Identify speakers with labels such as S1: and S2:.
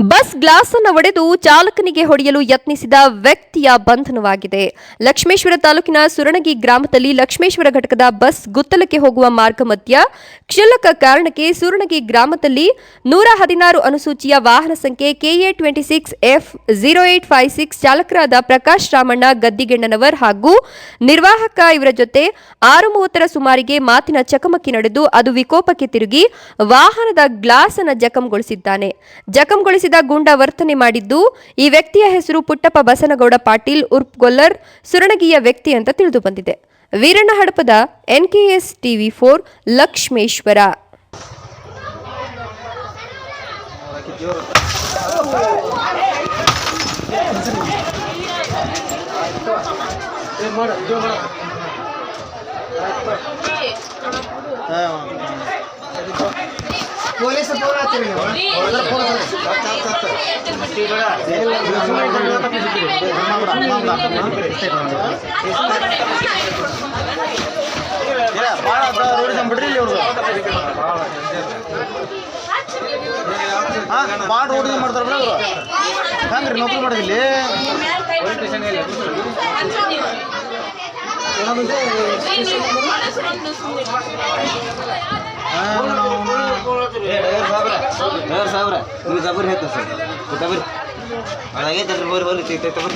S1: Bus glass ಅನ್ನು ಒಡೆದು ಚಾಲಕನಿಗೆ ಹೊಡೆಯಲು ಯತ್ನಿಸಿದ ವ್ಯಕ್ತಿಯ ಬಂಧನವಾಗಿದೆ. ಲಕ್ಷ್ಮೇಶ್ವರ ತಾಲೂಕಿನ ಸುರಣಗಿ ಗ್ರಾಮದಲ್ಲಿ ಲಕ್ಷ್ಮೇಶ್ವರ ಘಟಕದ ಬಸ್ ಗುತ್ತಲಕ್ಕೆ ಹೋಗುವ ಮಾರ್ಗ ಮಧ್ಯ ಕ್ಷುಲ್ಲಕ ಕಾರಣಕ್ಕೆ ಸುರಣಗಿ ಗ್ರಾಮದಲ್ಲಿ ನೂರ ಹದಿನಾರು ಅನುಸೂಚಿಯ ವಾಹನ ಸಂಖ್ಯೆ KA twenty six F zero eight five six ಚಾಲಕರಾದ Prakash Ramanna, Gaddigennanavar ಹಾಗೂ ನಿರ್ವಾಹಕ ಇವರ ಜೊತೆ ಆರು ಮೂವತ್ತರ ಸುಮಾರಿಗೆ ಮಾತಿನ ಚಕಮಕಿ ನಡೆದು ಅದು ವಿಕೋಪಕ್ಕೆ ತಿರುಗಿ ವಾಹನದ ಗ್ಲಾಸ್ ಅನ್ನು ಜಖಂಗೊಳಿಸಿದ್ದಾನೆ ಜಖಂಗೊಳಿಸಿದ ಗೂಂಡ ವರ್ತನೆ ಮಾಡಿದ್ದು, ಈ ವ್ಯಕ್ತಿಯ ಹೆಸರು ಪುಟ್ಟಪ್ಪ ಬಸನಗೌಡ ಪಾಟೀಲ್ ಉರ್ಪ್ ಗೊಲ್ಲರ್, ಸುರಣಗಿಯ ವ್ಯಕ್ತಿ ಅಂತ ತಿಳಿದು ಬಂದಿದೆ
S2: Veeranna Hadapada NKS TV four, Lakshmeshwar. Police ಭಾಳ ರೋಡ್ ಮಾಡ್ತಾರೆ ಬಿಡ ಇವರು ಹಂಗ್ರಿ ನೌಕರಿ ಮಾಡೋದಿಲ್ಲಿ
S3: ಡ್ರೈವರ್ ಸಾಹೇಬ್ರ ನೀವು ಜಬರ್ ಹೇಳ್ತಾರೆ ಸರ್ ಜಬರ್ ಅದಾಗೈತೆ ಬರ್ರಿ ಬರ್ರಿ ತಬರ್